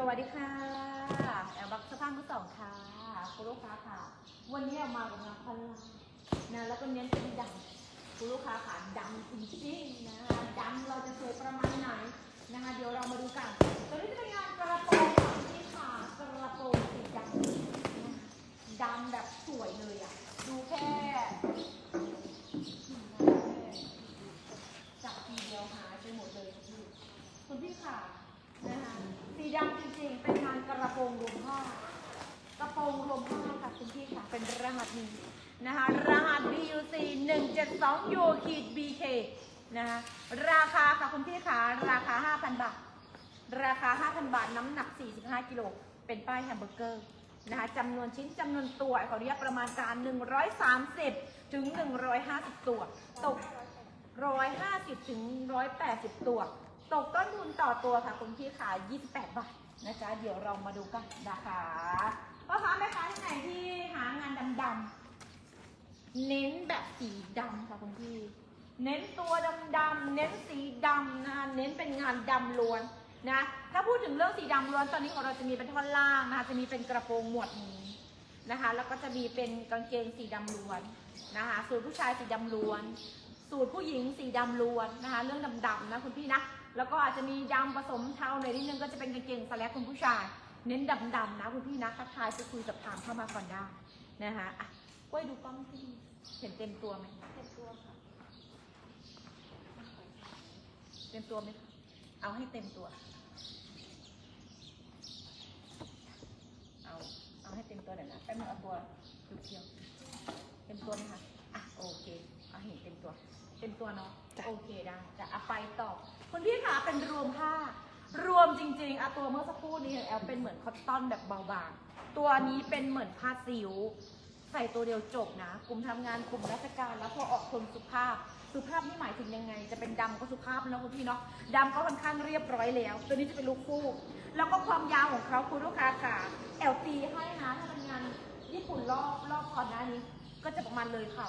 สวัสดีค่ะแอลบักสภาพมือสองค่ะคุณลูกค้าค่ะ วันนี้เอามากับงานพันลานะแล้วก็เน้นเป็นดำคุณลูกค้าค่ะดำจริงๆนะคะดำเราจะสวยประมาณไหนนะคะเดี๋ยวเรามาดูกันตัวนี้จะเป็นงานกระโปรงค่ะที่ค่ะกระโปรงสีดำนะคะดำแบบสวยเลยอะดูแค่จับทีเดียวหายไปหมดเลยคุณพี่ค่ะ นะคะสีดำจริงๆ เป็นงานกระโปรงรวมผ้ากระโปรงรวมผ้าค่ะคุณพี่ค่ะ เป็นรหัสนี้นะคะ รหัส BUC 172 U ขีด BK นะคะราคาค่ะคุณพี่ค่ะ ราคา 5,000 บาท ราคา 5,000 บาท น้ำหนัก 45 กิโล เป็นป้ายแฮมเบอร์เกอร์นะคะจำนวนชิ้นจำนวนตัวขออนุญาตประมาณการ 130 ถึง 150 ตัว ตก 150 ถึง 180 ตัว ตกต้นทุนต่อตัวค่ะคุณพี่ขาย28 บาทนะจ๊ะ เดี๋ยวเรามาดูกันนะคะพ่อค้าแม่ค้าที่ไหนที่หางานดำๆ เน้นแบบสีดำค่ะคุณพี่ เน้นตัวดำๆ เน้นสีดำนะคะ เน้นเป็นงานดำล้วนนะ ถ้าพูดถึงเรื่องสีดำล้วนตอนนี้ของเราจะมีเป็นท่อนล่างนะคะ จะมีเป็นกระโปรงหมวดนี้นะคะ แล้วก็จะมีเป็นกางเกงสีดำล้วนนะคะ ส่วนผู้ชายสีดำล้วน สูตรผู้หญิงสีดำล้วนนะคะ เรื่องดำๆนะคุณพี่นะ แล้วก็อาจจะมีดำผสมเทาหน่อยนิดนึงก็จะเป็นกางเกงสแลกคุณผู้ชาย เน้นดำๆนะคุณพี่นะทักทายไปคุยสอบถามเข้ามาก่อนได้นะคะอะกล้วยดูกล้องที่เห็นเต็มตัวไหมเต็มตัวค่ะเต็มตัวไหมคะเอาให้เต็มตัว เอาเอาให้เต็มตัวหน่อยนะแป๊บนึงเอาตัวดูเทียวเต็มตัวไหมคะอะโอเค เต็มตัวเนาะโอเคได้จะเอาไปต่อคุณพี่คะเป็นรวมผ้ารวมจริงๆอะตัวเมื่อสักครู่นี้แอลเป็นเหมือนคอตตอนแบบเบาบาง ตัวนี้เป็นเหมือนผ้าซิวใส่ตัวเดียวจบนะกลุ่มทำงานกลุ่มราชการแล้วพอออกคนสุภาพ สุภาพนี่หมายถึงยังไง จะเป็นดำก็สุภาพนะคุณพี่เนาะดำก็ค่อนข้างเรียบร้อยแล้ว ตัวนี้จะเป็นลูกคู่ แล้วก็ความยาวของเขาคุณลูกค้าค่ะแอลตีให้นะถ้าเป็นงานญี่ปุ่นรอบรอบก่อนหน้านี้ ก็จะประมาณเลยเข่า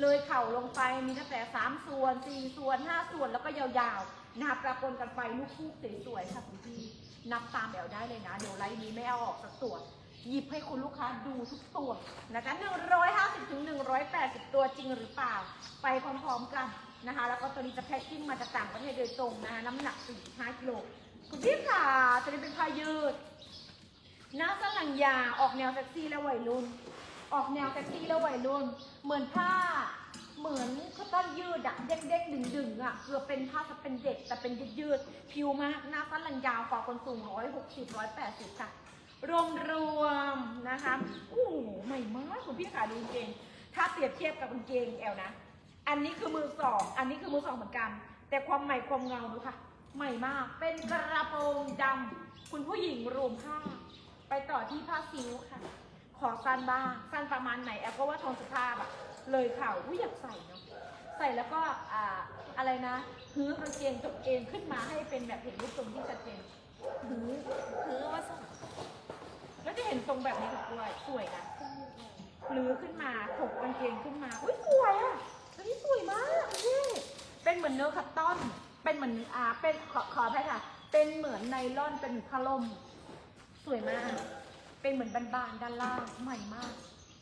เลยเข่าลงไปมีตั้งแต่ 3 ส่วน 4 ส่วน 5 ส่วนแล้วก็ยาวๆนะคะประปนกันไปลูกคู่สวยๆค่ะคุณพี่นับตามแอลได้เลยนะ เดี๋ยวไลน์นี้ไม่เอาออกสักตัว หยิบให้คุณลูกค้าดูทุกตัวนะคะ150ถึง180 ตัวจริงหรือเปล่า ไปพร้อมๆกันนะคะ แล้วก็ตัวนี้จะแพ็คกิ้งมาจากต่างประเทศโดยตรงนะคะน้ำหนัก 45กิโลคุณพี่ค่ะตัวนี้เป็นผ้ายืดหน้าสลังยาออกแนวเซ็กซี่และวัยรุ่น ออกแนวเซ็กซี่และวัยรุ่น เหมือนผ้า เหมือนข้าวต้นยืดอะเด็กๆดึงๆอะเกือบเป็นผ้าจะเป็นเด็กแต่เป็นยืดๆผิวมาก หน้าสลังยาวกว่าคนสูงร้อยหกสิบร้อยแปดสิบค่ะ รวมรวมๆนะคะโอ้โหใหม่มากคุณพี่ขาดูเกงถ้าเปรียบเทียบกับกางเกงแอลนะ อันนี้คือมือสอง อันนี้คือมือสองเหมือนกัน แต่ความใหม่ความเงาดูค่ะ ใหม่มาก เป็นกระโปรงดำคุณผู้หญิงรวมผ้า ไปต่อที่ผ้าซิวค่ะ อสั้นบ้างสั้นประมาณไหนแอลก็ว่าทองสุภาพอะเลยเข่าอุ้ยอยากใส่เนาะใส่แล้วก็อ่าอะไรนะฮื้อกางเกงจบเองขึ้นมาให้เป็นแบบเห็นรูปทรงที่ชัดเจนฮื้อฮื้อว่าสวยแล้วจะเห็นทรงแบบนี้กับด้วยสวยนะหรือขึ้นมาถกกางเกงขึ้นมาอุ้ยสวยอะตัวนี้สวยมากพี่เป็นเหมือนเนื้อคัตตอน เป็นเหมือนอ่าเป็นขอขออภัยค่ะ เป็นเหมือนไนล่อนเป็นพะลมสวยมาก เป็นเหมือนบานๆด้านล่างใหม่มาก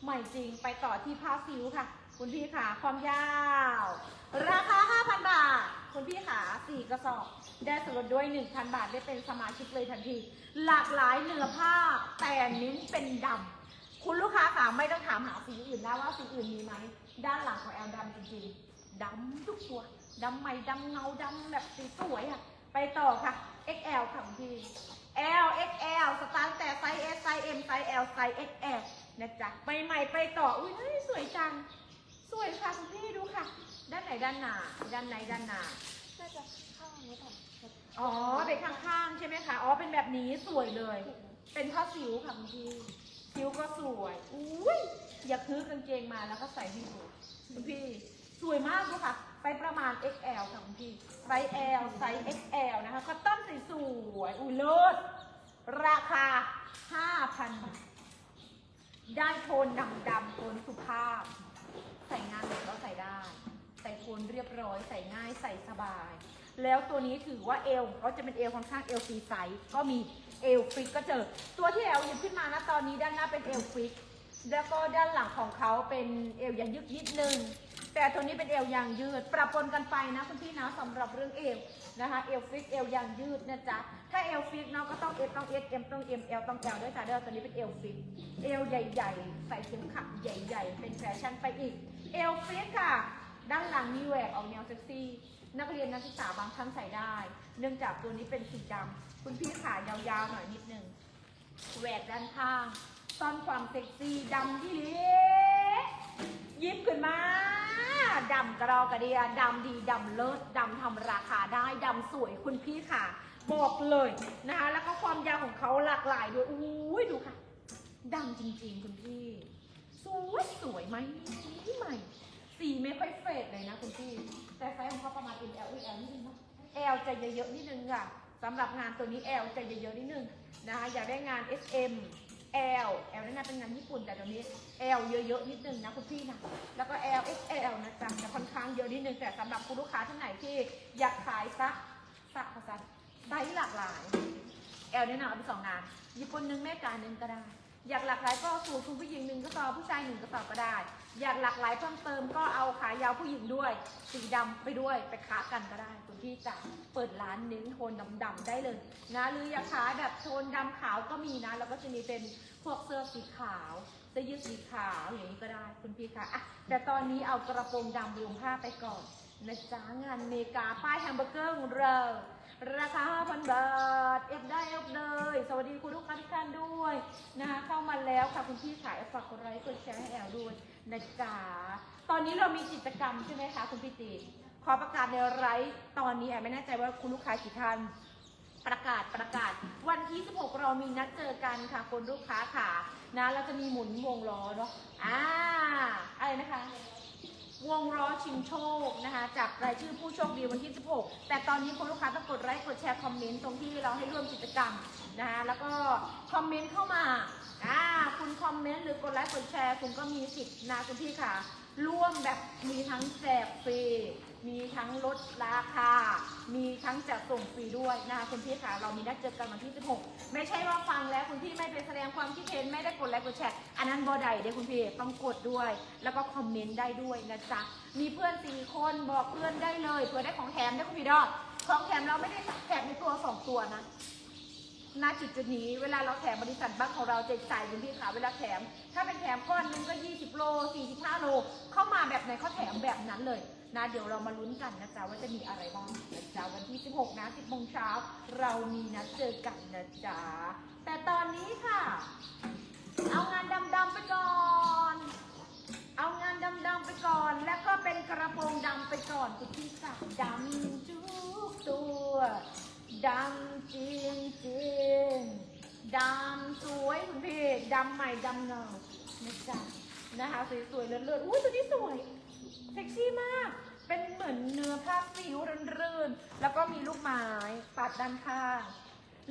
ใหม่จริงไปต่อที่ผ้าซิวค่ะ คุณพี่ขาความยาว ราคา 5,000 บาท คุณพี่ขา4กระสอบ ได้ส่วนลดด้วย 1,000 บาทได้เป็นสมาชิกเลยทันที หลากหลายเนื้อผ้าแต่เน้นเป็นดำคุณลูกค้าค่ะไม่ต้องถามหาสีอื่นนะว่าสีอื่นมีไหมด้านหลังของแอลดำจริงๆดำทุกตัวดำใหม่ดำเงาดำแบบสีสวยอะ ไปต่อค่ะ XL ค่ะคุณพี่ L XL สตาร์ทแต่ไซส์ S ไซส์ M ไซส์ L ไซส์ XL นะจ๊ะใหม่ๆไปต่อ อุ้ยเฮ้ยสวยจัง สวยค่ะคุณพี่ดูค่ะ ด้านไหนด้านหน้าด้านไหนด้านหน้าน่าจะข้างนี้ค่ะอ๋อเป็นข้างๆ ใช่ไหมคะ อ๋อ เป็นแบบนี้สวยเลย เป็นผ้าสิวค่ะคุณพี่สิวก็สวย อุ้ย อย่าคือกางเกงมาแล้วก็ใส่ให้ดูคุณพี่ สวยมากเลยค่ะ ไปประมาณ XL ค่ะคุณพี่ไซส์ L ไซส์ XL นะคะคอตตอนสวยๆอุ้ยเลิศราคา 5,000 บาท ได้โทนดำดำๆโทนสุภาพ ใส่งานไหนก็ใส่ได้ ใส่โคนเรียบร้อย ใส่ง่ายใส่สบาย แล้วตัวนี้ถือว่าเอวเขาจะเป็นเอวค่อนข้างเอวฟรีไซส์ก็มีเอลฟิกก็เจอ ตัวที่แอลหยิบขึ้นมานะตอนนี้ด้านหน้าเป็นเอลฟิกแล้วก็ด้านหลังของเขาเป็นเอวยางยืดนิดนึง แต่ตัวนี้เป็นเอวยางยืด ปรับปนกันไปนะคุณพี่นะสำหรับเรื่องเอวนะคะเอลฟิกเอวยางยืดนะจ๊ะถ้าเอลฟิกเนาะก็ต้องเอต้องเอสเอ็มต้องเอ็มเอลต้องแอลด้วยจ้ะเด้อตัวนี้เป็นเอลฟิกเอวใหญ่ๆ ใส่เข็มขัดใหญ่ ๆ เป็นแฟชั่นไปอีกเอลฟิกค่ะ ด้านหลังมีแหวกออกแนวเซ็กซี่นักเรียนนักศึกษาบางท่านใส่ได้ เนื่องจากตัวนี้เป็นสีดำคุณพี่ขายาวๆหน่อยนิดนึงแหวกด้านข้างซ่อนความเซ็กซี่ดำที่เละ ยิบขึ้นมาดำกระรอกระเดียดำดีดำเลิศดำทำราคาได้ดำสวยคุณพี่ค่ะ บอกเลยนะคะ แล้วก็ความยาวของเขาหลากหลายด้วยอุ้ยดูค่ะดำจริงๆคุณพี่ สวยสวยไหมใหม่ สีไม่ค่อยเฟดเลยนะคุณพี่ แต่ไซส์ของเขาประมาณ L L นิดนึงเนาะ L จะเยอะๆนิดนึงค่ะสำหรับงานตัวนี้ L จะเยอะๆนิดนึงนะคะอยากได้งาน S M L L นั่นนะเป็นงานญี่ปุ่นแต่ตัวนี้ L เยอะๆนิดนึงนะคุณพี่นะแล้วก็ L X L นะจ๊ะจะค่อนข้างเยอะนิดนึงแต่สำหรับคุณลูกค้าท่านไหนที่อยากขายซักซักภาษาไซส์หลากหลายแอลเนี่ยนะเอาไปสองงาน ญี่ปุ่นหนึ่งแม่กาหนึ่งก็ได้ อยากหลากหลายก็สูตรคุณผู้หญิงหนึ่งก็ต่อผู้ชายหนึ่งก็ต่อก็ได้ อยากหลากหลายเพิ่มเติมก็เอาขายาวผู้หญิงด้วย สีดำไปด้วยไปค้ากันก็ได้คุณพี่จะเปิดร้านเน้นโทนดำๆได้เลยนะหรืออยากขายแบบโทนดำขาวก็มีนะแล้วก็จะมีเป็นพวกเสื้อสีขาวเสื้อยืดสีขาวอย่างนี้ก็ได้คุณพี่คะอะแต่ตอนนี้เอากระโปรงดำรวมผ้าไปก่อน นะจ๊ะงานเมกาป้ายแฮมเบอร์เกอร์ของเราราคา 5,000 บาท เอฟได้เอฟเลย สวัสดีคุณลูกค้าทุกท่านด้วยนะคะเข้ามาแล้วค่ะคุณพี่ขายฝากกดไลค์กดแชร์ให้แอลด้วยนะจ๊ะตอนนี้เรามีกิจกรรมใช่ไหมคะคุณพี่ตีขอประกาศในไลฟ์ตอนนี้แอลไม่แน่ใจว่าคุณลูกค้ากี่ท่านประกาศประกาศ วันที่ 16 เรามีนัดเจอกันค่ะคุณลูกค้าค่ะนะเราจะมีหมุนวงล้อเนาะอ่าอะไรนะคะ วงล้อชิงโชคนะคะจากรายชื่อผู้โชคดีวันที่ 16 แต่ตอนนี้คุณลูกค้าต้องกดไลค์กดแชร์คอมเมนต์ตรงที่เราให้ร่วมกิจกรรมนะคะแล้วก็คอมเมนต์เข้ามาอ่าคุณคอมเมนต์หรือกดไลค์กดแชร์ คุณก็มีสิทธิ์นะคุณพี่ค่ะ ร่วมแบบมีทั้งแจกฟรี มีทั้งลดราคา มีทั้งจัดส่งฟรีด้วยนะคะคุณพี่ค่ะเรามีนัดเจอกันวันที่ 16 ไม่ใช่ว่าฟังแล้วคุณพี่ไม่ไปแสดงความคิดเห็นไม่ได้กดไลค์กดแชร์อันนั้นบอใดเด้คุณพี่ต้องกดด้วย แล้วก็คอมเมนต์ได้ด้วยนะจ๊ะมีเพื่อนสี่คนบอกเพื่อนได้เลยเพื่อได้ของแถมได้คุณพี่ดอกของแถมเราไม่ได้แถมในตัวสองตัวนะณจุดจุดนี้เวลาเราแถมบริษัทบ้านของเราจะจ่ายคุณพี่ขาเวลาแถม ถ้าเป็นแถมก้อนหนึงก็ 20 โล 45 โล เข้ามาแบบไหนเขาแถมแบบนั้นเลย นะเดี๋ยวเรามาลุ้นกันนะจ๊ะว่าจะมีอะไรบ้างนะจ๊ะวันที่ 16 นะ 10โมงเช้าเรามีนัดเจอกันนะจ๊ะแต่ตอนนี้ค่ะ เอางานดำๆไปก่อน เอางานดำๆไปก่อน แล้วก็เป็นกระโปรงดำไปก่อนคุณพี่ค่ะดำทุกตัวดำจริงจริงดำสวยคุณพี่ดำใหม่ดำเงานะจ๊ะนะคะสวยๆเลื่อนๆอุ้ยตัวนี้สวย เซ็กซี่มาก เป็นเหมือนเนื้อผ้าฟิวรื่นๆ แล้วก็มีลูกไม้ปัดด้านข้าง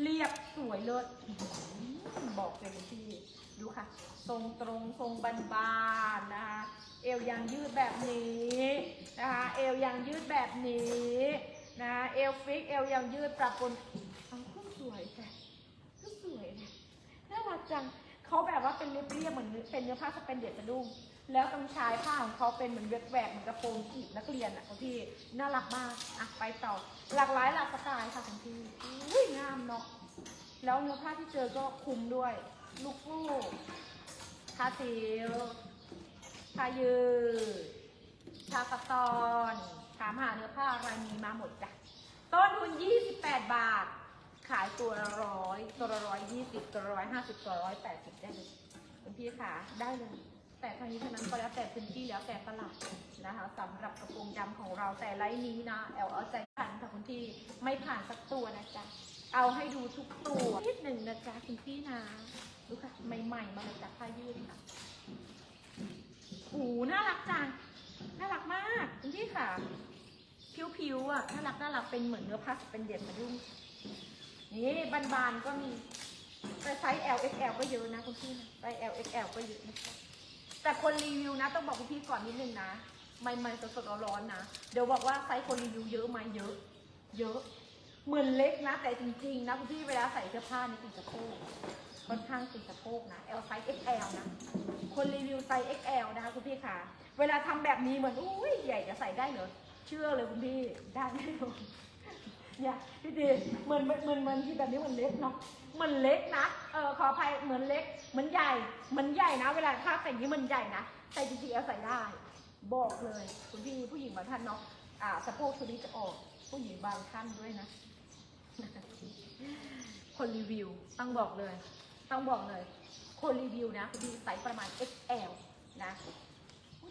เรียบสวยเลิศอื้อหือบอกเลยคุณพี่ ดูค่ะ ทรงตรงทรงบานๆนะคะ เอวยางยืดแบบนี้นะคะ เอวยางยืดแบบนี้นะคะเอวฟิก เอวยางยืดปรับปนเอาก็สวยค่ะก็สวยนะน่ารักจัง เขาแบบว่าเป็นเรียบๆเหมือนเป็นเนื้อผ้าสเปนเดียดสะดุ้ง แล้วตรงชายผ้าของเขาเป็นเหมือนแหวกๆเหมือนกระโปรงกีบนักเรียนอะคุณพี่น่ารักมากอะไปต่อหลากหลายหลากสไตล์ค่ะคุณพี่อุ้ยงามเนาะแล้วเนื้อผ้าที่เจอก็คุ้มด้วย ลูกฟูกผ้าซิลผ้ายืดผ้าสะตอนถามหาเนื้อผ้าอะไรมีมาหมดจ้ะต้นทุน 28 บาท ขายตัวละร้อยตัวละร้อยยี่สิบตัวละร้อยห้าสิบตัวละร้อยแปดสิบได้เลยคุณพี่ขาได้เลย แต่ทางนี้เท่านั้นก็แล้วแต่พื้นที่แล้วแต่ตลาดนะคะสำหรับกระโปรงดำของเราแต่ไลน์นี้นะแอลเอาใจผ่านค่ะคุณพี่ไม่ผ่านสักตัวนะจ๊ะเอาให้ดูทุกตัวนิดหนึ่งนะจ๊ะคุณพี่นะดูค่ะใหม่ๆมาเลยจากผ้ายืดค่ะโอ้น่ารักจังน่ารักมากคุณพี่ค่ะผิวๆอะน่ารักน่ารักเป็นเหมือนเนื้อผ้าเป็นเด็ดมาดุ้งนี่บานๆก็มีแต่ไซส์ L XL ก็เยอะนะคุณพี่นะไซส์ L XL ก็เยอะนะคะ แต่คนรีวิวนะ ต้องบอกคุณพี่ก่อนนิดนึงนะใหม่ๆสดๆร้อนๆนะ เดี๋ยวบอกว่าไซส์คนรีวิวเยอะไหมเยอะ เยอะ เหมือนเล็กนะ แต่จริงๆนะคุณพี่เวลาใส่เสื้อผ้านี่ติดสะโพกค่อนข้างติดสะโพกนะ L ไซส์ XL นะ คนรีวิวไซส์ XL นะคะคุณพี่ค่ะ เวลาทำแบบนี้เหมือนอุ้ยใหญ่จะใส่ได้เหรอ เชื่อเลยคุณพี่ได้แน่นอน เนี่ยพี่ดีเหมือนเหมือนเหมือนเหมือนที่แบบนี้เหมือนเล็กเนาะเหมือนเล็กนะเออขออภัยเหมือนเล็กเหมือนใหญ่เหมือนใหญ่นะ เวลาถ้าใส่อย่างนี้มันใหญ่นะแต่จริงๆเอาใส่ได้ บอกเลยคุณพี่ผู้หญิงบางท่านเนาะอ่าสะโพกชุดนี้จะออกผู้หญิงบางท่านด้วยนะ คนรีวิวต้องบอกเลย ต้องบอกเลย คนรีวิวนะคุณพี่ไซส์ประมาณ XL นะ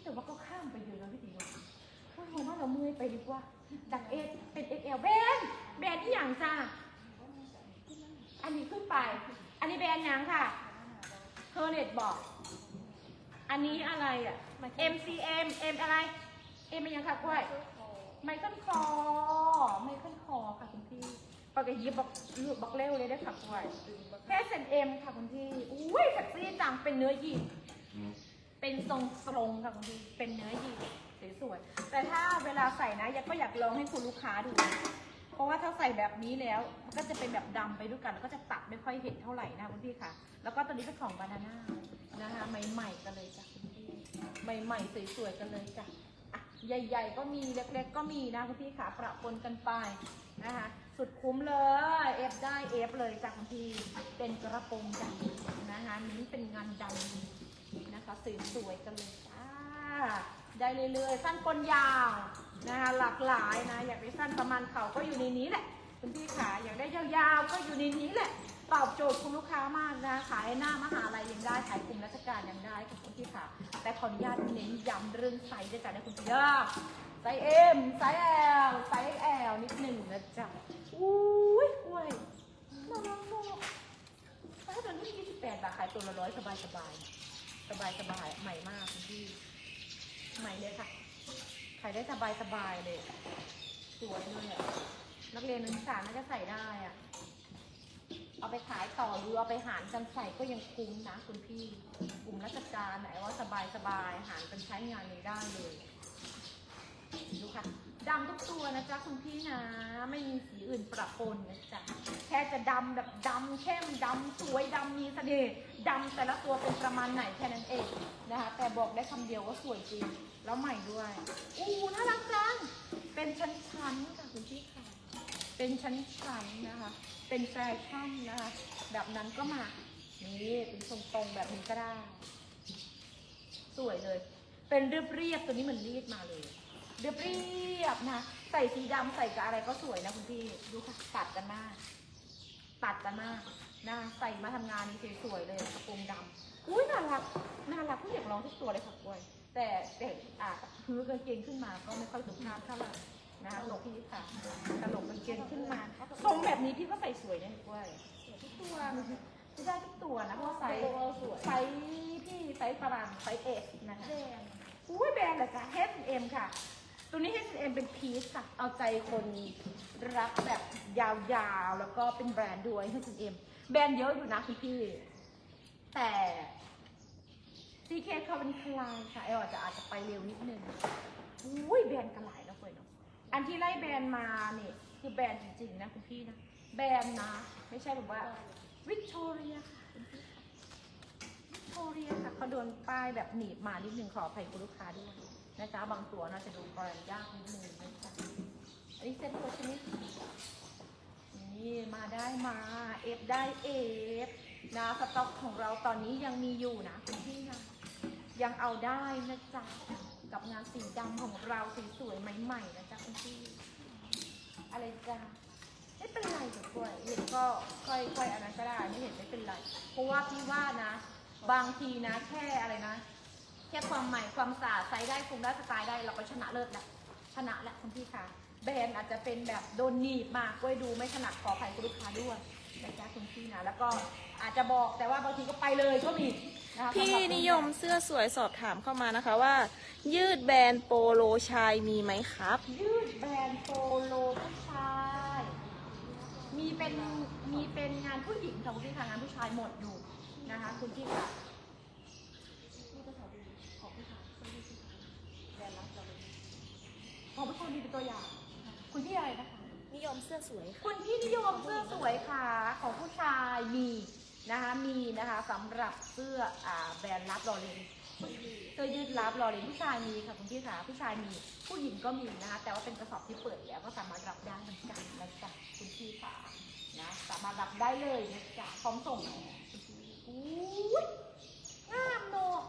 แต่ว่าก็ข้ามไปเยอะแล้วพี่ตีเนาะโอ้ยผมว่าเราเมื่อยไปดีกว่า จากเอเป็น XL แบรนด์แบรนด์ที่อย่างจ้าอันนี้ขึ้นไป อันนี้แบรนด์ยังค่ะเทอร์เน็ตบอก อันนี้อะไรอะ MCM M อะไร M เป็นยังค่ะกล้วย ไมเคิลคอ ไมเคิลคอค่ะคุณพี่ปากกายิบบอกเลือกบอกเร็วเลยได้ค่ะกล้วยแค่เซนเอ็มค่ะคุณพี่ อุ้ยเซ็กซี่จังเป็นเนื้อยีนเป็นทรงตรงค่ะคุณพี่ เป็นเนื้อยีน สวยๆ แต่ถ้าเวลาใส่นะยังก็อยากลองให้คุณลูกค้าดู เพราะว่าถ้าใส่แบบนี้แล้วมันก็จะเป็นแบบดำไปด้วยกัน แล้วก็จะตัดไม่ค่อยเห็นเท่าไหร่นะคุณพี่ค่ะ แล้วก็ตัวนี้เป็นของบานาน่านะคะใหม่ๆกันเลยจ้ะคุณพี่ใหม่ๆสวยๆกันเลยจ้ะอะใหญ่ ๆ ก็มีเล็ก ๆ ก็มีนะคุณพี่ขาประปนกันไปนะคะสุดคุ้มเลยเอฟได้เอฟเลยจ้ะคุณพี่เป็นกระโปรงดำนะคะนี้เป็นงานดำนะคะสวยๆกันเลยจ้า ได้เรื่อยๆ สั้นปนยาวนะคะ หลากหลายนะ อยากได้สั้นประมาณเข่าก็อยู่ในนี้แหละคุณพี่ขาอยากได้ยาวๆ ก็อยู่ในนี้แหละ ตอบโจทย์คุณลูกค้ามากนะขายหน้ามหาลัยยังได้ขายกลุ่มราชการยังได้ค่ะคุณพี่ขาแต่ขออนุญาตเน้นย้ำเรื่องไซส์ด้วยกันนะคุณพี่เด้อไซส์ M ไซส์ L ไซส์ XL นิดหนึ่งนะจ๊ะอุ้ยกล้วยน่ารักมากถ้าตอนนี้28บาทขายตัวละร้อยสบายสบายสบายสบายใหม่มากคุณพี่ ใหม่เลยค่ะ ขายได้สบายสบายเลย สวยเลยอะนักเรียนนักศึกษาน่าจะใส่ได้อะเอาไปขายต่อหรือเอาไปหารกันใส่ก็ยังคุ้มนะคุณพี่ กลุ่มราชการไหนว่าสบายสบายหารกันใช้งานนี้ได้เลย ดูค่ะ ดำทุกตัวนะจ๊ะคุณพี่นะ ไม่มีสีอื่นประปนนะจ๊ะแค่จะดำแบบดำเข้มดำสวยดำมีเสน่ห์ดำแต่ละตัวเป็นประมาณไหนแค่นั้นเองนะคะ แต่บอกได้คำเดียวว่าสวยจริง แล้วใหม่ด้วยอู้น่ารักจังเป็นชั้นๆค่ะคุณพี่ค่ะ เป็นชั้นๆนะคะ เป็นแฟชั่นนะคะ แบบนั้นก็มา นี่เป็นทรงตรงแบบนี้ก็ได้ สวยเลย เป็นเรียบเรียบๆตัวนี้เหมือนรีดมาเลย เรียบเรียบๆนะ ใส่สีดำใส่กับอะไรก็สวยนะคุณพี่ ดูค่ะตัดกันมาก ตัดกันมากนะใส่มาทำงานนี่สวยๆเลยกระโปรงดำอุ้ยน่ารักน่ารักผู้อยากลองทุกตัวเลยค่ะกล้วย แต่เด็กอะคือกางเกงขึ้นมาก็ไม่ค่อยสุภาพเท่าไหร่นะคะหลบพี่ค่ะตลกกางเกงขึ้นมาทรงแบบนี้พี่ก็ใส่สวยนะกล้วยทุกตัวไม่ได้ทุกตัวนะเพราะไซส์ไซส์พี่ไซส์ประมาณไซส์เอสนะคะแดงอุ้ยแบรนด์เหรอคะ H&M ค่ะ ตัวนี้ H&M เองเป็นพีซค่ะ เอาใจคนรักแบบยาวๆ แล้วก็เป็นแบรนด์ด้วย H&M แบรนด์เยอะอยู่นะคุณพี่ แต่ CK เคเขาเป็นคลายค่ะไอออาจจะอาจจะไปเร็วนิดนึงอุ้ยแบรนด์กันหลายแล้วเว้ยเนาะอันที่ไล่แบรนด์มาเนี่ยคือแบรนด์จริงๆนะคุณพี่นะ แบรนด์นะ ไม่ใช่แบบว่าวิกตอเรียค่ะคุณพี่โทเรียค่ะเขาโดนป้ายแบบหนีบมานิดนึงขออภัยคุณลูกค้าด้วย นะจ๊ะบางตัวน่าจะดูแบรนด์ยากนิดนึงนะจ๊ะอันนี้เซ็ตตัวชนิดนี่มาได้มาเอฟได้เอฟนะสต็อกของเราตอนนี้ยังมีอยู่นะคุณพี่นะยังเอาได้นะจ๊ะกับงานสีดำของเราสีสวยใหม่ๆนะจ๊ะคุณพี่อะไรจ้ะไม่เป็นไรเดี๋ยวกล้วยเห็นก็ค่อยคอยอันนั้นก็ได้ไม่เห็นไม่เป็นไร เพราะว่าพี่ว่านะ บางทีนะแค่อะไรนะ แค่ความใหม่ความสะอาดใช้ได้คุมได้สไตล์ได้เราก็ชนะเลิศแล้วชนะแล้วคุณพี่ค่ะ แบรนด์อาจจะเป็นแบบโดนหนีบมากกล้วยดูไม่ถนัดขออภัยคุณลูกค้าด้วยนะจ๊ะคุณพี่นะแล้วก็อาจจะบอกแต่ว่าบางทีก็ไปเลยก็มีนะคะพี่สำหรับนิยมเสื้อสวยสอบถามเข้ามานะคะว่า ยืดแบรนด์โปโลชายมีไหมครับ ยืดแบรนด์โปโลผู้ชาย มีเป็นมีเป็นงานผู้หญิงค่ะคุณพี่ค่ะงานผู้ชายหมดอยู่นะคะ คุณพี่ค่ะนี่ก็ขอดูของผู้ชาย แบรนด์รับเราเลยของผู้ชายมีเป็นตัวอย่าง คุณพี่อะไรนะคะมีนิยมเสื้อสวยค่ะ คุณพี่นิยมเสื้อสวยค่ะ ของผู้ชายมีนะคะมีนะคะสำหรับเสื้ออ่าแบรนด์รับลอเรนเสื้อยืดรับลอเรนผู้ชายมีค่ะคุณพี่ค่ะผู้ชายมีผู้หญิงก็มีนะคะแต่ว่าเป็นกระสอบที่เปิดแล้วก็สามารถรับได้เหมือนกันนะจ๊ะคุณพี่ค่ะนะสามารถรับได้เลยนะจ๊ะพร้อมส่งอุ้ยงามเนอะ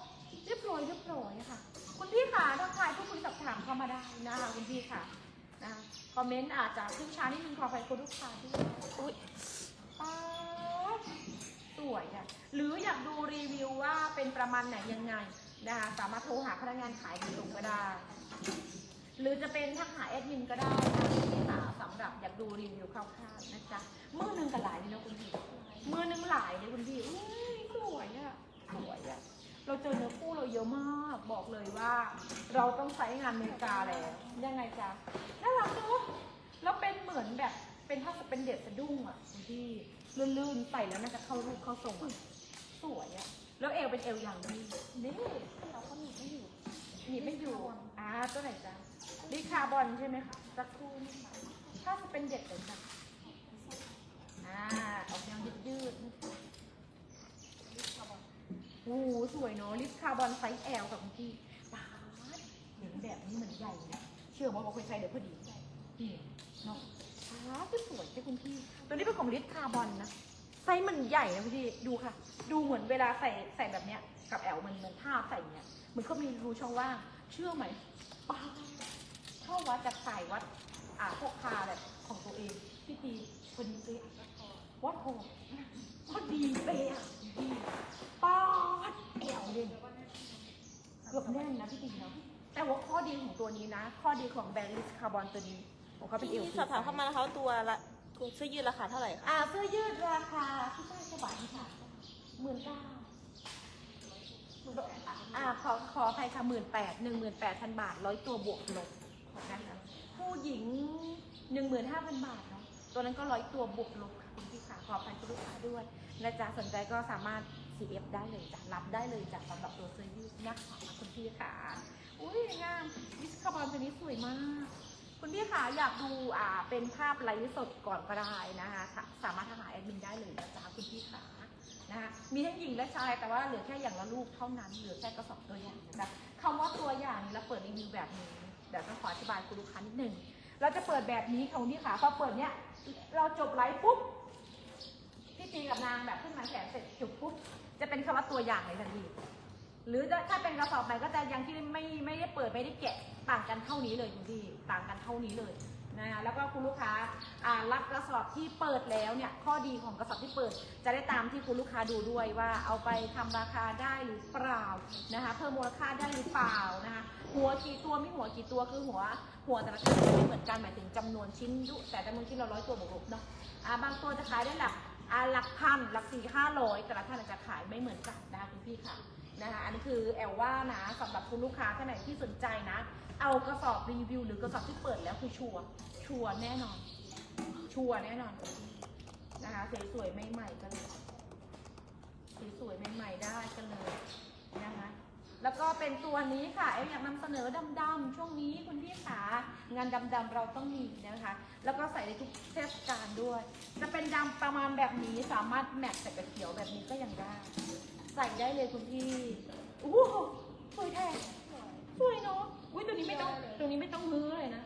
เรียบร้อยเรียบร้อยค่ะ คุณพี่ค่ะทักทายผู้คุยสอบถามเข้ามาได้นะคะคุณพี่ค่ะนะคอมเมนต์อาจจะขึ้นช้านิดนึงขอไปคุณลูกค้าด้วยอุ้ยสวยอะหรืออยากดูรีวิวว่าเป็นประมาณไหนยังไงนะคะสามารถโทรหาพนักงานขายโดยตรงก็ได้ หรือจะเป็นทักหาแอดมินก็ได้นะคุณพี่ค่ะสำหรับอยากดูรีวิวคร่าวๆนะจ๊ะมือหนึ่งกับหลายเลยนะคุณพี่มือหนึ่งหลายเลยคุณพี่อุ้ยสวยอะสวยอะ เราเจอเนื้อคู่เราเยอะมากบอกเลยว่า เราต้องใช้งานอเมริกาแล้วยังไงจ๊ะน่ารักเนอะแล้วเป็นเหมือนแบบเป็นผ้าเป็นเด็ดสะดุ้งอะพี่ลื่นๆใส่แล้วน่าจะเข้ารูปเข้าทรงอะสวยอะแล้วเอวเป็นเอวอย่างดีนี่เราก็หนีไม่อยู่หนีไม่อยู่อ่าตัวไหนจ๊ะลิคาร์บอนใช่ไหมคะสักครู่นะคะถ้าจะเป็นเด็ดเลยจ้ะอ่าออกแนวยืดๆ อ้โหสวยเนาะลิปคาร์บอนไซส์ L กับคุณพี่ป๊าดเห็นแบบนี้เหมือนใหญ่เนี่ยเชื่อว่าบอกเคยใช้เดี๋ยวพอดีนี่เนาะป๊าดสวยใช่คุณพี่ ตัวนี้เป็นของลิปคาร์บอนนะไซส์มันใหญ่นะคุณพี่ดูค่ะ ดูเหมือนเวลาใส่ใส่แบบเนี้ย กับแอลมันเหมือนท่าใส่เนี้ยมันก็มีรูช่องว่างเชื่อไหมป๊าเข้าวัดจากสายวัดอ่าพวกคาแบบของตัวเองพี่ตีพอดีเป๊วัดโห พอดีเป๊ะอะพี่ป๊าดแอวเด่นเกือบแน่นนะพี่ตีเนาะแต่ว่าข้อดีของตัวนี้นะ ข้อดีของแบรนด์ลิสคาร์บอนตัวนี้ของเขาเป็นเอวที่สอบถามเข้ามานะคะว่าตัวละตัวเสื้อยืดราคาเท่าไหร่คะอ่าเสื้อยืดราคาที่ใต้ฉบับนี้ค่ะหมื่นเก้าอ่าขอขออภัยค่ะหมื่นแปดหนึ่งหมื่นแปดพันบาทร้อยตัวบวกลบของนั้นนะผู้หญิงหนึ่งหมื่นห้าพันบาทเนาะตัวนั้นก็ร้อยตัวบวกลบค่ะคุณพี่ค่ะขออภัยคุณลูกค้าด้วย นะจ๊ะสนใจก็สามารถ CF ได้เลยจ้ะรับได้เลยจ้ะสำหรับตัวเสื้อยืดนะคะคุณพี่ค่ะอุ้ยงามวิสคาร์บอนตัวนี้สวยมาก คุณพี่คะอยากดูอ่าเป็นภาพไลฟ์สดก่อนก็ได้นะคะสามารถทักหาแอดมินได้เลยนะจ๊ะคุณพี่คะนะคะมีทั้งหญิงและชายแต่ว่าเหลือแค่อย่างละลูกเท่านั้นเหลือแค่กระสอบตัวอย่างนะคะคำว่าตัวอย่างนี้เราเปิดรีวิวแบบนี้เดี๋ยวจะขออธิบายคุณลูกค้านิดนึงเราจะเปิดแบบนี้ค่ะคุณพี่คะพอเปิดเนี้ยเราจบไลฟ์ปุ๊บางแบบขึ้นมาแขนเสร็จจบปุ๊บจะเป็นคำว่าตัวอย่างเลยทันทีหรือถ้าเป็นกระสอบใหม่ก็จะยังที่ไม่ไม่ได้เปิดไม่ได้แกะต่างกันเท่านี้เลยคุณพี่ต่างกันเท่านี้เลยนะคะแล้วก็คุณลูกค้าอ่ารับกระสอบที่เปิดแล้วเนี่ยข้อดีของกระสอบที่เปิด จะได้ตามที่คุณลูกค้าดูด้วยว่าเอาไปทำราคาได้หรือเปล่านะคะเพิ่มมูลค่าได้หรือเปล่านะคะหัวกี่ตัวไม่หัวกี่ตัวคือหัวหัวแต่ละตัวไม่เหมือนกันหมายถึงจำนวนชิ้นยุแต่จำนวนชิ้นเราร้อยตัวบวกลบเนาะอ่าบางตัวจะขายได้หลัก อ่าหลักพันหลักสี่ห้าร้อยแต่ละท่านอาจจะขายไม่เหมือนกันนะคะคุณพี่ค่ะนะคะอันนี้คือแอลว่านะสำหรับคุณลูกค้าท่านไหนที่สนใจนะ เอากระสอบรีวิว หรือกระสอบที่เปิดแล้วคือชัวร์ชัวร์แน่นอน ชัวร์แน่นอนนะคะสวยๆใหม่ๆกันเลยสวยๆใหม่ๆได้กันเลยนะคะ แล้วก็เป็นตัวนี้ค่ะแอลอยากนำเสนอดำๆช่วงนี้คุณพี่ขางานดำๆเราต้องมีนะคะ แล้วก็ใส่ในทุกเทศกาลด้วย จะเป็นดำประมาณแบบนี้สามารถแมทใส่กับเขียวแบบนี้ก็ยังได้ ใส่ได้เลยคุณพี่โอ้โหสวยแท้สวยเนาะอุ้ยตัวนี้ไม่ต้องตัวนี้ไม่ต้องฮื้อเลยนะ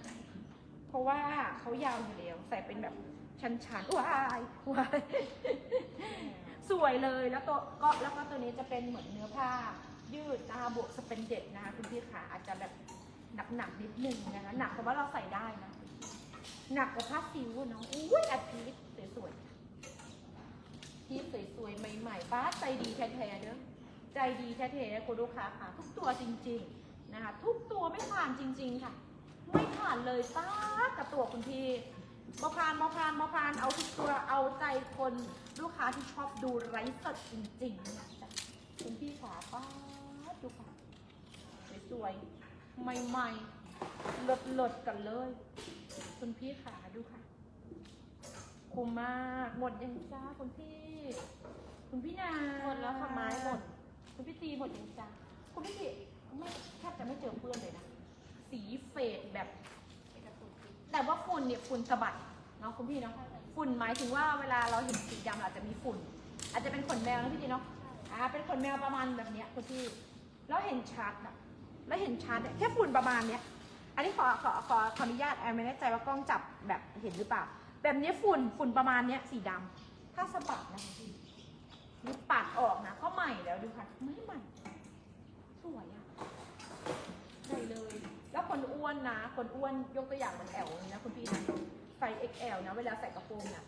เพราะว่าเขายาวอยู่แล้วใส่เป็นแบบชันๆว้ายว้ายสวยเลยแล้วตัวก็แล้วก็ตัวนี้จะเป็นเหมือนเนื้อผ้า ยืดนะคะบวกสเปนเด็ดนะคะคุณพี่ขาอาจจะแบบหนักๆนิดนึงนะคะหนักแต่ว่าเราใส่ได้นะ หนักกว่าผ้าซิวเนาะอุ้ยอาทิตย์สวยๆที่สวยๆใหม่ๆป้าใจดีแท้ๆเด้อใจดีแท้ๆคุณลูกค้าค่ะ ทุกตัวจริง ๆนะคะ ทุกตัวไม่ผ่านจริง ๆ ค่ะ ไม่ผ่านเลยป้ากับตัวคุณพี่บอพานบอพานบอพานเอาทุกตัวเอาใจคนลูกค้าที่ชอบดูไร้สดจริงๆเนี่ยจ้ะคุณพี่ขาป้า สวยๆ ใหม่ๆเลิศๆกันเลย คุณพี่ขาดูค่ะ คุ้มมาก หมดยังจ้าคุณพี่ คุณพี่นาหมดแล้วค่ะไม้หมด คุณพี่ตีหมดยังจ้าคุณพี่ตีไม่แทบจะไม่เจอเพื่อนเลยนะ สีเฟดแบบ แต่ว่าฝุ่นเนี่ยฝุ่นสะบัดนาะคุณพี่เนาะ ฝุ่นหมายถึงว่าเวลาเราเห็นสีดำเราอาจจะมีฝุ่น อาจจะเป็นขนแมวนะพี่จีเนาะ อ่า เป็นขนแมวประมาณแบบเนี้ยคุณพี่ แล้วเห็นชัดอะ แล้วเห็นชัดแค่ฝุ่นประมาณเนี้ย อันนี้ขอขอขอขออนุญาตแอมไม่แน่ใจว่ากล้องจับแบบเห็นหรือเปล่า แบบนี้ฝุ่นฝุ่นประมาณเนี้ยสีดำถ้าสะบัดนะพี่หรือปัดออกนะก็ใหม่แล้วดูค่ะไม่ใหม่ สวยอะใส่เลย แล้วคนอ้วนนะ คนอ้วนยกตัวอย่างเหมือนแอลนะคุณพี่นะใส่ XL นะ เวลาใส่กระโปรงเนี่ย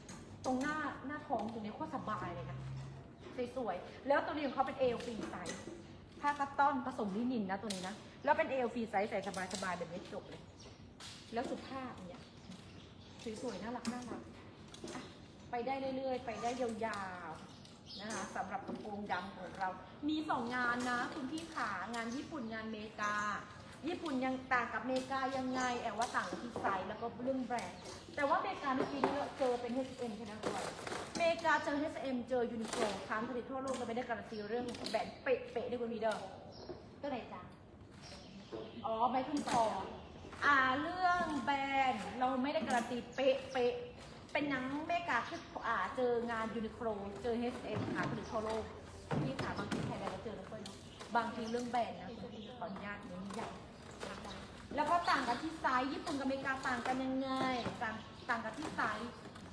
ตรงหน้าหน้าท้องตรงนี้โคตรสบายเลยนะสวยๆแล้วตัวนี้ของเขาเป็นเอลฟรีไซส์ ผ้าคัตตอนผสมลินินนะตัวนี้นะ แล้วเป็นเอลฟรีไซส์ใส่สบายๆแบบนี้จบเลย แล้วสุภาพเนี่ยสวยๆน่ารักน่ารักไปได้เรื่อยๆ ไปได้ยาวๆนะคะสำหรับกระโปรงดำของเรา มีสองงานนะ คุณพี่ขางานญี่ปุ่นงานเมกา ญี่ปุ่นยังต่างกับเมกายังไง แอบว่าต่างที่ไซส์แล้วก็เรื่องแบรนด์ แต่ว่าอเมริกาเมื่อกี้นี้เราเจอเป็น H&M ใช่ไหมคุณอเมริกาเจอ H&M เจอยูนิโคลค้างผลิตทั่วโลกเราไม่ได้การันตีเรื่องแบรนด์เป๊ะๆด้วยคุณพีเดอร์ตัวไหนจ๊ะอ๋อไมเคิลคอร์อ่าเรื่องแบรนด์เราไม่ได้การันตีเป๊ะเป๊ะเป็นหนังเมกาที่อ่าเจองานยูนิโคลเจอ H&M ขายผลิตทั่วโลกพี่ขาบางทีไทยแลนด์เราเจอแล้วก็เนาะบางทีเรื่องแบรนด์นะคุณพี่ขออนุญาตเน้นย้ำ แล้วก็ต่างกันที่ไซส์ญี่ปุ่นกับอเมริกาต่างกันยังไง ต่างต่างกันที่ไซส์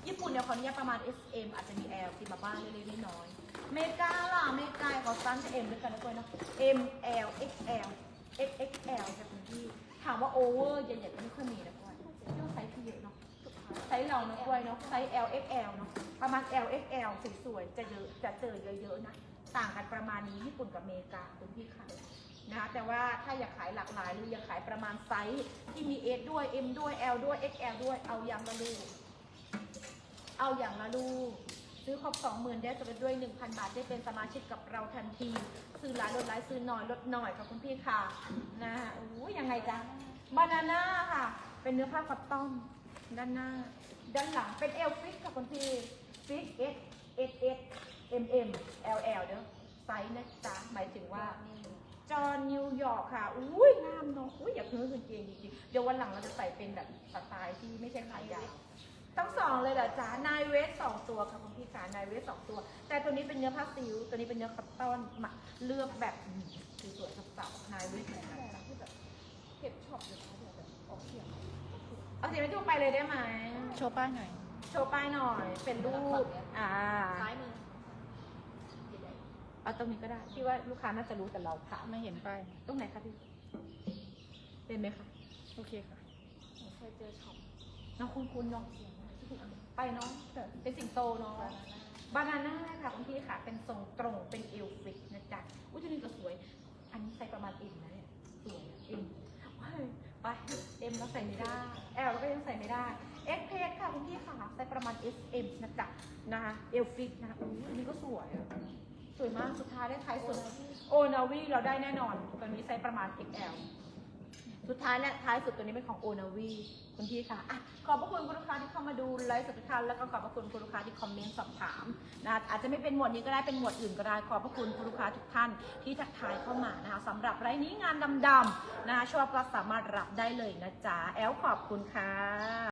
ญี่ปุ่นเนี่ยขออนุญาตประมาณ S M อาจจะมี L ติดมาบ้างเล็กๆน้อยๆอเมริกาล่ะอเมริกาเขาสั้นจะ M ด้วยกันนะคุณเนาะ M L X L XXL จะเป็นที่ถามว่าโอเวอร์ใหญ่ๆก็ไม่ค่อยมีนะกล้วยเรื่องไซส์ที่เยอะเนาะไซส์เราเนาะกล้วยเนาะไซส์ L XL เนาะประมาณ L XL สวยๆจะเยอะจะเจอเยอะๆนะต่างกันประมาณนี้ญี่ปุ่นกับอเมริกาคุณพี่ค่ะ นะคะแต่ว่าถ้าอยากขายหลากหลายหรืออยากขายประมาณไซส์ที่มี S ด้วย M ด้วย L ด้วย XL ด้วยเอาอย่างละลูกเอาอย่างละลูกซื้อครบสองหมื่นได้ส่วนลดด้วย 1,000 บาทได้เป็นสมาชิกกับเราทันที ซื้อหลายลดหลายซื้อน่อยลดหน่อยค่ะคุณพี่ค่ะนะฮะโอ้ยยังไงจ๊ะบานาน่าค่ะ เป็นเนื้อผ้าคัตตอนด้านหน้า ด้านหลังเป็นเอลฟิกค่ะคุณพี่ฟิก S S S M M L L เด้อไซส์นะจ๊ะหมายถึงว่า จอห์นนิวยอร์กค่ะ อุ้ยงามเนาะอุ้ยอยากซื้อกางเกงจริงๆ เดี๋ยววันหลังเราจะใส่เป็นแบบสไตล์ที่ไม่ใช่ขายาวทั้งสองเลยเหรอจ๊ะ นายเวสสองตัวค่ะคุณพี่ค่ะนายเวสสองตัว แต่ตัวนี้เป็นเนื้อผ้าซิลตัวนี้เป็นเนื้อคัตตอนมาเลือกแบบอืมสวยๆสับๆนายเวสเหมือนกันจ้ะที่แบบเก็บช็อปอยู่นะเดี๋ยวแบบออกเสียงเอาสีไม่ดูไปเลยได้ไหม โชว์ป้ายหน่อย โชว์ป้ายหน่อย เป็นรูป อ่า ซ้ายมือ เอาตรงนี้ก็ได้พี่ว่าลูกค้าน่าจะรู้แต่เราถามไม่เห็นป้ายตรงไหนคะพี่เป็นไหมคะโอเคค่ะหนูเคยเจอช็อปน้องคุณคุณเนาะเสียงนะที่ถูกไปเนาะเป็นสิงโตเนาะบานาน่าค่ะคุณพี่ค่ะ เป็นทรงตรงเป็นเอลฟิกนะจ๊ะอุ้ยตัวนี้ก็สวย อันนี้ใส่ประมาณเอ็มนะเนี่ยสวยเอ็มว้ายไปเอ็มแล้วใส่ไม่ได้แอลก็ยังใส่ไม่ได้เอ็กเพสค่ะคุณพี่ค่ะใส่ประมาณ S M นะจ๊ะนะคะเอลฟิกนะคะอุ้ยอันนี้ก็สวยอะ สวยมากสุดท้ายได้ท้ายสุด โอนาวีเราได้แน่นอนตัวนี้ใส่ประมาณ XL สุดท้ายและท้ายสุดตัวนี้เป็นของโอนาวีคุณพี่ค่ะอะขอบพระคุณคุณลูกค้าที่เข้ามาดูไลฟ์สดทุกท่านแล้วก็ขอบพระคุณคุณลูกค้าที่คอมเมนต์สอบถามนะอาจจะไม่เป็นหมวดนี้ก็ได้เป็นหมวดอื่นก็ได้ขอบพระคุณคุณลูกค้าทุกท่านที่ทักทายเข้ามานะคะสำหรับไลฟ์นี้งานดำๆนะคะชอบก็สามารถรับได้เลยนะจ๊ะแอลขอบคุณค่ะ